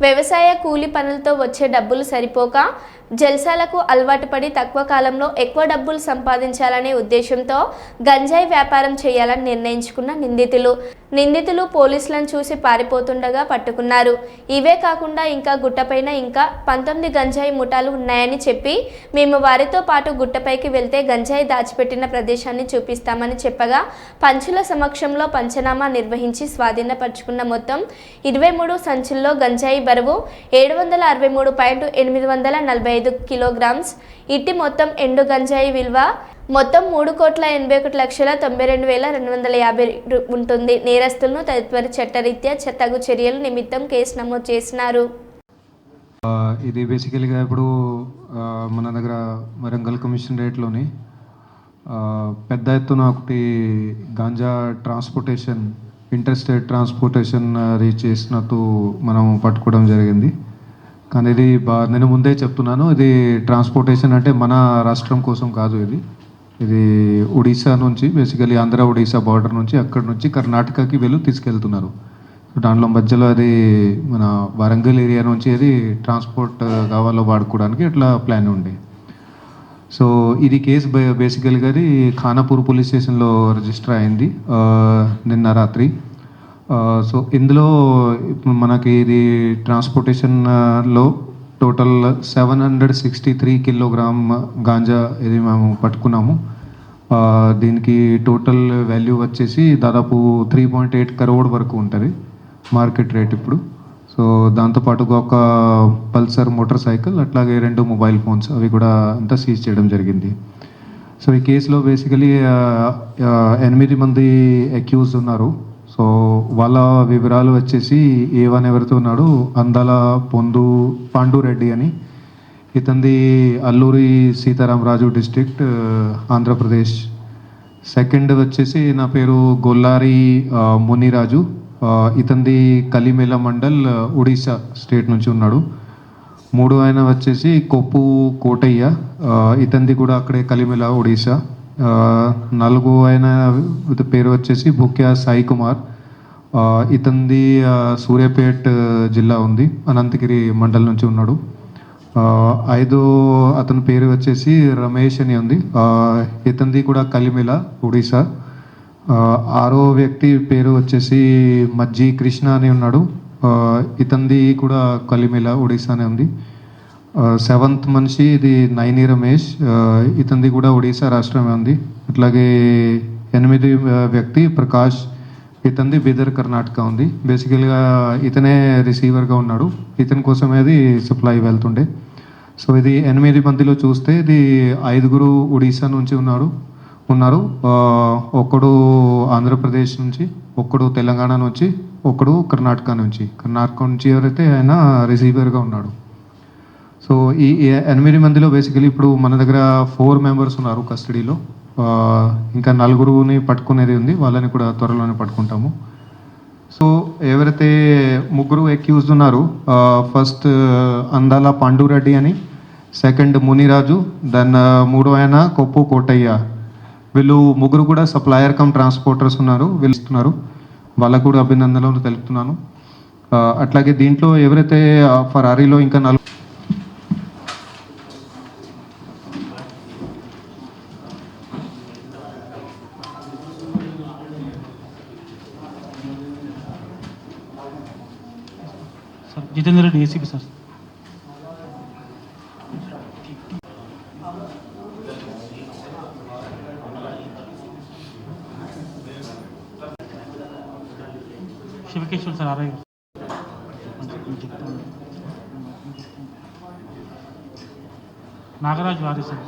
వ్యవసాయ కూలి పనులతో వచ్చే డబ్బులు సరిపోక జల్సాలకు అలవాటు పడి తక్కువ కాలంలో ఎక్కువ డబ్బులు సంపాదించాలనే ఉద్దేశంతో గంజాయి వ్యాపారం చేయాలని నిర్ణయించుకున్న నిందితులు. నిందితులు పోలీసులను చూసి పారిపోతుండగా పట్టుకున్నారు. ఇవే కాకుండా ఇంకా గుట్టపైన ఇంకా పంతొమ్మిది గంజాయి ముఠాలు ఉన్నాయని చెప్పి మేము వారితో పాటు గుట్టపైకి వెళ్తే గంజాయి దాచిపెట్టిన ప్రదేశాన్ని చూపిస్తామని చెప్పగా పంచుల సమక్షంలో పంచనామా నిర్వహించి స్వాధీనపరుచుకున్న మొత్తం ఇరవై మూడు సంచుల్లో గంజాయి బరువు ఏడు వందల అరవై మూడు పాయింట్ ఎనిమిది వందల నలభై ఐదు కిలోగ్రామ్స్. ఇట్టి మొత్తం ఎండు గంజాయి విలువ మొత్తం మూడు కోట్ల ఎనభై ఒకటి లక్షల తొంభై రెండు వేల రెండు వందల యాభై ఉంటుంది. నేరస్తులను తదుపరి చట్టరీత్యా చెత్తగు తగు చర్యల నిమిత్తం కేసు నమోదు చేసినారు. ఇది బేసికలీగా ఇప్పుడు మన దగ్గర వరంగల్ కమిషన్ రేట్లోని పెద్ద ఎత్తున ఒకటి ganja transportation interstate transportation reach చేసినట్టు మనం పట్టుకోవడం జరిగింది. కానీ ఇది బా నేను ముందే చెప్తున్నాను ఇది ట్రాన్స్పోర్టేషన్ అంటే మన రాష్ట్రం కోసం కాదు ఇది. ఇది ఒడిశా నుంచి బేసికలీ ఆంధ్ర ఒడిశా బార్డర్ నుంచి అక్కడి నుంచి కర్ణాటకకి వెళ్ళి తీసుకెళ్తున్నారు. దాంట్లో మధ్యలో అది మన వరంగల్ ఏరియా నుంచి అది ట్రాన్స్పోర్ట్ కావాలో వాడుకోవడానికి ఇట్లా ప్లాన్ ఉండే. సో ఇది కేసు బే- బేసికల్గా అది ఖానాపూర్ పోలీస్ స్టేషన్లో రిజిస్టర్ అయింది నిన్న రాత్రి. సో ఇందులో ఇప్పుడు మనకి ఇది ట్రాన్స్పోర్టేషన్లో total seven hundred sixty three kilogram ganja ఇది మేము పట్టుకున్నాము. దీనికి టోటల్ వాల్యూ వచ్చేసి దాదాపు త్రీ పాయింట్ ఎయిట్ కరోడ్ వరకు ఉంటుంది మార్కెట్ రేట్ ఇప్పుడు. సో దాంతోపాటుగా ఒక పల్సర్ మోటార్ సైకిల్ అట్లాగే రెండు మొబైల్ ఫోన్స్ అవి కూడా అంతా సీజ్ చేయడం జరిగింది. సో ఈ కేసులో బేసికలీ ఎనిమిది మంది అక్యూజ్ ఉన్నారు. సో వాళ్ళ వివరాలు వచ్చేసి ఏ వన్ ఎవరితో ఉన్నాడు? అందాల పొందు పాండురెడ్డి అని. ఇతంది అల్లూరి సీతారామరాజు డిస్ట్రిక్ట్ ఆంధ్రప్రదేశ్. సెకండ్ వచ్చేసి నా పేరు గొల్లారి మునిరాజు. ఇతంది కలిమేల మండల్ ఒడిశా స్టేట్ నుంచి ఉన్నాడు. మూడు ఆయన వచ్చేసి కొప్పు కోటయ్య. ఇతంది కూడా అక్కడే కలిమేల ఒడిశా. నలుగు ఆయన పేరు వచ్చేసి బుక్యా సాయి కుమార్. ఇతంది సూర్యాపేట్ జిల్లా ఉంది. అనంతగిరి మండలం నుంచి ఉన్నాడు. ఐదో అతని పేరు వచ్చేసి రమేష్ అని ఉంది. ఇతంది కూడా కలిమిల ఒడిశా. ఆరో వ్యక్తి పేరు వచ్చేసి మజ్జి కృష్ణ అని ఉన్నాడు. ఇతంది కూడా కలిమిల ఒడిశా అని ఉంది. సెవెంత్ మనిషి ఇది నైని రమేష్ ఇతనిది కూడా ఒడిశా రాష్ట్రమే ఉంది. అట్లాగే ఎనిమిది వ్యక్తి ప్రకాష్ ఇతనిది బీదర్ కర్ణాటక ఉంది. బేసికల్గా ఇతనే రిసీవర్గా ఉన్నాడు. ఇతని కోసమే అది సప్లై వెళ్తుండే. సో ఇది ఎనిమిది మందిలో చూస్తే ఇది ఐదుగురు ఒడిశా నుంచి ఉన్నారు. ఉన్నారు. ఒక్కడు ఆంధ్రప్రదేశ్ నుంచి ఒక్కడు తెలంగాణ నుంచి ఒక్కడు కర్ణాటక నుంచి. కర్ణాటక నుంచి ఎవరైతే ఆయన రిసీవర్గా ఉన్నాడు. సో ఈ ఎనిమిది మందిలో బేసికలీ ఇప్పుడు మన దగ్గర ఫోర్ మెంబర్స్ ఉన్నారు కస్టడీలో ఇంకా నలుగురుని పట్టుకునేది ఉంది. వాళ్ళని కూడా త్వరలోనే పట్టుకుంటాము. సో ఎవరైతే ముగ్గురు ఎక్యూజ్డ్ ఉన్నారు ఫస్ట్ అందాల పాండురెడ్డి అని సెకండ్ మునిరాజు దెన్ మూడో ఆయన కొప్పు కోటయ్య. వీళ్ళు ముగ్గురు కూడా సప్లయర్ కమ్ ట్రాన్స్పోర్టర్స్ ఉన్నారు. వీళ్ళు ఇస్తున్నారు. వాళ్ళకు కూడా అభినందనలు తెలుపుతున్నాను. అట్లాగే దీంట్లో ఎవరైతే ఫరారీలో ఇంకా నలుగురు sir Jitendra Reddy ACP sir. Shivakeshwar sir आ रहे नागराज वारी सर।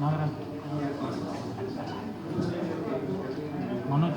नागराज। मनोज।